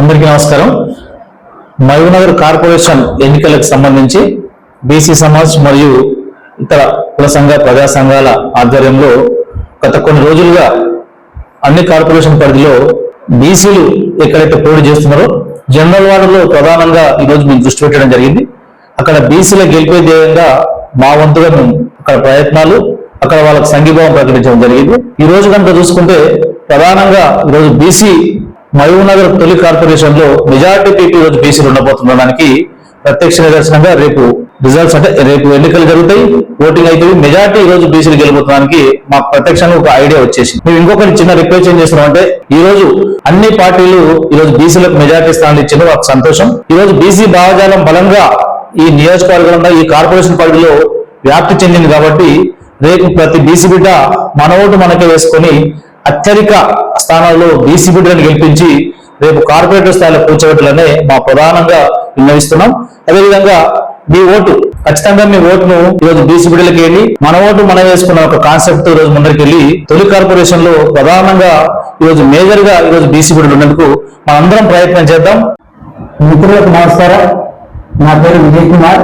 అందరికీ నమస్కారం. మహబూబ్నగర్ కార్పొరేషన్ ఎన్నికలకు సంబంధించి బీసీ సమాజ్ మరియు ఇతర కుల సంఘ ప్రజా సంఘాల ఆధ్వర్యంలో గత కొన్ని రోజులుగా అన్ని కార్పొరేషన్ పరిధిలో బీసీలు ఎక్కడైతే పోటీ చేస్తున్నారో జనరల్ వార్డులో ప్రధానంగా ఈరోజు మేము దృష్టి పెట్టడం జరిగింది. అక్కడ బీసీల గెలిపే ధ్యేయంగా మా వంతుగా మేము అక్కడ ప్రయత్నాలు అక్కడ వాళ్ళకి సంఘీభావం ప్రకటించడం జరిగింది. ఈ రోజు కనుక చూసుకుంటే ప్రధానంగా ఈరోజు బీసీ మహబూబ్నగర్ తొలి కార్పొరేషన్లో మెజార్టీ పీపీ రోజు బీసీలు ఉండబోతుండడానికి ప్రత్యక్ష నిదర్శనంగా రేపు రిజల్ట్స్ అంటే రేపు ఎన్నికలు జరుగుతాయి ఓటింగ్ అయితే మెజార్టీ ఈ రోజు బీసీలు గెలుపుతానికి మాకు ప్రత్యక్షంగా ఒక ఐడియా వచ్చేసి మేము ఇంకొకటి చిన్న రిక్వెస్ట్ ఏం చేస్తున్నాం అంటే ఈ రోజు అన్ని పార్టీలు ఈ రోజు బీసీలకు మెజార్టీ స్థానాలు ఇచ్చింది మాకు సంతోషం. ఈ రోజు బీసీ భావజాలం బలంగా ఈ నియోజకవర్గంలో ఈ కార్పొరేషన్ పరిధిలో వ్యాప్తి చెందింది కాబట్టి రేపు ప్రతి బీసీ బిడ్డ మన ఓటు మనకే వేసుకొని అత్యధిక స్థానాల్లో బీసీ బిడ్డలను గెలిపించి రేపు కార్పొరేటర్ స్థాయిలో కూర్చోబెట్టాలనే మా ప్రధానంగా విన్నవిస్తున్నాం అదేవిధంగా మీ ఓటు ఖచ్చితంగా మీ ఓటును ఈరోజు బీసీ బిడ్డలకి వెళ్ళి మన ఓటు మనం వేసుకున్న ఒక కాన్సెప్ట్ రోజు ముందరికి వెళ్ళి తొలి కార్పొరేషన్లో ప్రధానంగా ఈరోజు మేజర్గా ఈరోజు బీసీ బిడ్డలు ఉన్నందుకు మనందరం ప్రయత్నం చేద్దాం. మిత్రులకు నమస్కారం. నా పేరు విజయ్ కుమార్.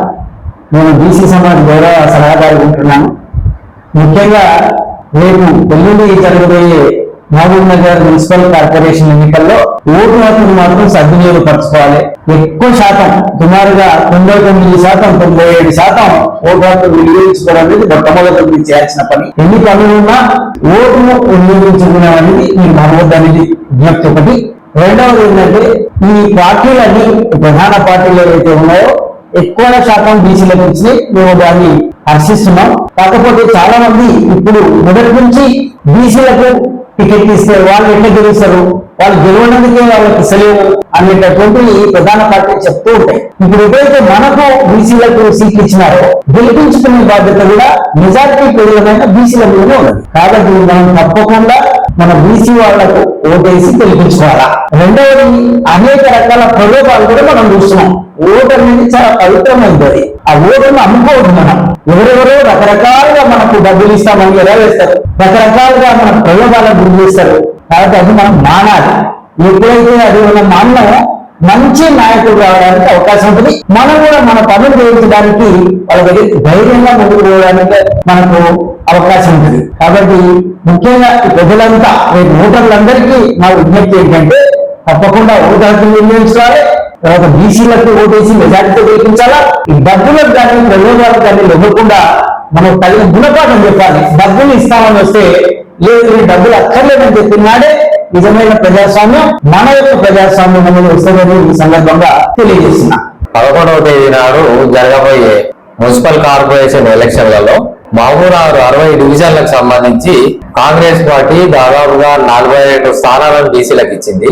నేను బీసీ సమాజ్ గౌరవ సలహాదారు ఉంటున్నాను. ముఖ్యంగా రేపు ఎల్లుండి జరగబోయే మహబూబ్ నగర్ మున్సిపల్ కార్పొరేషన్ ఎన్నికల్లో ఓటు హక్కును మాత్రం సద్వినియోగపరచుకోవాలి. ఎక్కువ శాతం సుమారుగా తొంభై తొమ్మిది శాతం తొంభై ఏడు శాతం ఓటు హక్కును వినియోగించుకోవడం అనేది మొట్టమొదటి మీరు చేయాల్సిన పని. ఎన్ని పనులు ఉన్నా ఓటును వినియోగించుకునే అనేది మీ నమ్మవద్దు అనేది విజ్ఞప్తి ఒకటి. రెండవది ఏంటంటే ఈ పార్టీలన్నీ ప్రధాన పార్టీలు ఏవైతే ఉన్నాయో ఎక్కువ శాతం బీసీల నుంచి మేము దాన్ని హర్షిస్తున్నాం. కాకపోతే చాలా మంది ఇప్పుడు మొదటి నుంచి బీసీలకు టికెట్ ఇస్తే వాళ్ళు ఎట్లా గెలుస్తారు? వాళ్ళు గెలవడానికే వాళ్ళకి సెలవు అనేటటువంటి ప్రధాన పార్టీ చెప్తూ ఉంటాయి. ఇప్పుడు ఏదైతే మనకు బీసీలకు సీట్లు ఇచ్చినారో గెలిపించుకునే బాధ్యత కూడా మెజారిటీ ప్రజలమైన బీసీల మీదనే ఉన్నది. కాబట్టి మనం తప్పకుండా మన బీసీ వాళ్ళకు ఓటేసి గెలిపించుకోవాలా? రెండవది అనేక రకాల ప్రలోభాలు కూడా మనం చూస్తున్నాం. ఓటు అనేది చాలా పవిత్రమైనది. ఆ ఓటును అమ్ముకోవద్దు మనం. ఎవరెవరో రకరకాలుగా మనకు డబ్బులు ఇస్తామని ఎలా వేస్తారు రకరకాలుగా మన ప్రయోగాలకు గురి చేస్తారు. కాబట్టి అది మనం మానాలి. ఎప్పుడైతే అది మనం మానమో మంచి నాయకుడు రావడానికి అవకాశం ఉంటుంది. మనం కూడా మన పనులు చేయించడానికి వాళ్ళ దగ్గరికి ధైర్యంగా ముందుకు పోవడానికి మనకు అవకాశం ఉంటుంది. కాబట్టి ముఖ్యంగా ప్రజలంతా రేపు ఓటర్లందరికీ నా విజ్ఞప్తి ఏంటంటే తప్పకుండా ఓటర్లు హక్కు తర్వాత బీసీలకు ఓటేసి మెజార్టీతో గెలిపించాలా? ఈ డబ్బులకు కానీ ప్రయోజనాలకు కానీ ఇవ్వకుండా మనం తగిన గుణపాఠం చెప్పాలి. డబ్బులు ఇస్తామని వస్తే లేదు డబ్బులు అక్కర్లేదని చెప్పినాడే నిజమైన ప్రజాస్వామ్యం మన యొక్క ప్రజాస్వామ్యం అనేది వస్తుందని ఈ సందర్భంగా తెలియజేస్తున్నా. పదకొండవ తేదీ నాడు జరగబోయే మున్సిపల్ కార్పొరేషన్ ఎలక్షన్లలో మహబూబ్నగర్ అరవై డివిజన్లకు సంబంధించి కాంగ్రెస్ పార్టీ దాదాపుగా నలభై రెండు స్థానాలను బీసీలకు ఇచ్చింది.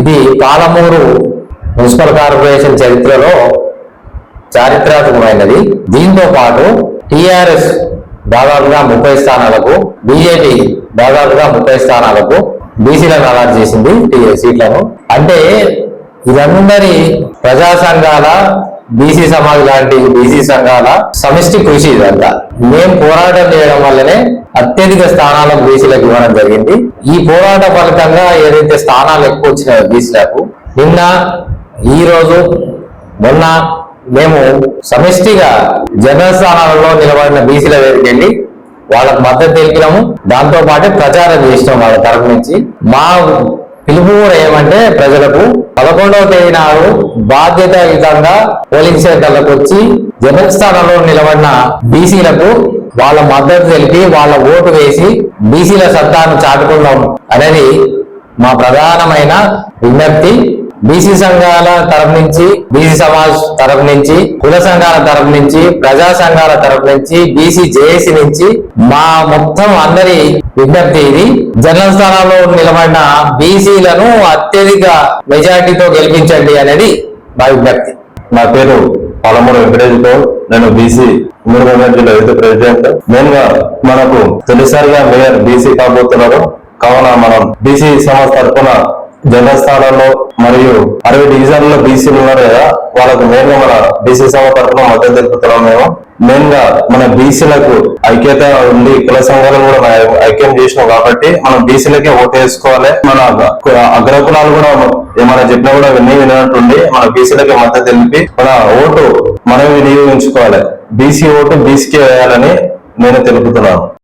ఇది పాలమూరు మున్సిపల్ కార్పొరేషన్ చరిత్రలో చారిత్రాత్మకమైనది. దీంతో పాటు టిఆర్ఎస్ దాదాపుగా ముప్పై స్థానాలకు బీజేపీ దాదాపుగా ముప్పై స్థానాలకు బీసీలను అలాట్ చేసింది సీట్లను. అంటే ఇదందరి ప్రజా సంఘాల బీసీ సమాజ్ లాంటి బీసీ సంఘాల సమిష్టి కృషి ఇదంతా. మేము పోరాటం చేయడం వల్లనే అత్యధిక స్థానాలకు బీసీలకు ఇవ్వడం జరిగింది. ఈ పోరాట ఫలితంగా ఏదైతే స్థానాలు ఎక్కువ వచ్చినాయో బీసీలకు నిన్న ఈరోజు మొన్న మేము సమిష్టిగా జనరల్ స్థానాలలో నిలబడిన బీసీల దగ్గరికి వెళ్ళి వాళ్ళకు మద్దతు తెలిపినాము. దాంతో పాటు ప్రచారం చేసినాం వాళ్ళ తరపు నుంచి. మా పిలుపు కూడా ఏమంటే ప్రజలకు పదకొండవ తేదీ నాడు బాధ్యతాయుతంగా పోలింగ్ సెంటర్లకు వచ్చి జనరల్ స్థానంలో నిలబడిన బీసీలకు వాళ్ళ మద్దతు తెలిపి వాళ్ళ ఓటు వేసి బీసీల సత్తాను చాటుకుందాం అనేది మా ప్రధానమైన విజ్ఞప్తి. బీసీ సంఘాల తరపు నుంచి బీసీ సమాజ్ తరపు నుంచి కుల సంఘాల తరపు నుంచి ప్రజా సంఘాల తరపు నుంచి బీసీ జేఏసీ నుంచి మా మొత్తం అందరి విజ్ఞప్తి ఇది. జనరల్ స్థానాల్లో నిలబడిన బీసీలను అత్యధిక మెజార్టీతో గెలిపించండి అనేది మా విజ్ఞప్తి. నా పేరు పాలమూరు వెంకటేష్ నేను బీసీ ఉమ్మడి జిల్లా రైతు ప్రెసిడెంట్. మెయిన్గా మనకు తొలిసారిగా మేయర్ బీసీ కాబోతున్నారు. కావున మనం బీసీ సమాజ్ తరఫున జనరల్ మరియు అరవై డివిజన్లలో బీసీలు ఉన్నారు కదా వాళ్ళకు మెయిన్గా మన బీసీ సభ తరఫున మద్దతు తెలుపుతున్నాం మేము. మెయిన్గా మన బీసీలకు ఐక్యత ఉంది కుల సంఘాలను కూడా ఐక్యం చేసినాం కాబట్టి మనం బీసీలకే ఓటు వేసుకోవాలి. మన అగ్ర- అగ్రకులాలు కూడా ఏమైనా చెప్పినా కూడా విని వినట్టుండి మన బీసీలకే మద్దతు తెలిపి మన ఓటు మనం వినియోగించుకోవాలి. బీసీ ఓటు బీసీకే వేయాలని నేను తెలుపుతున్నాను.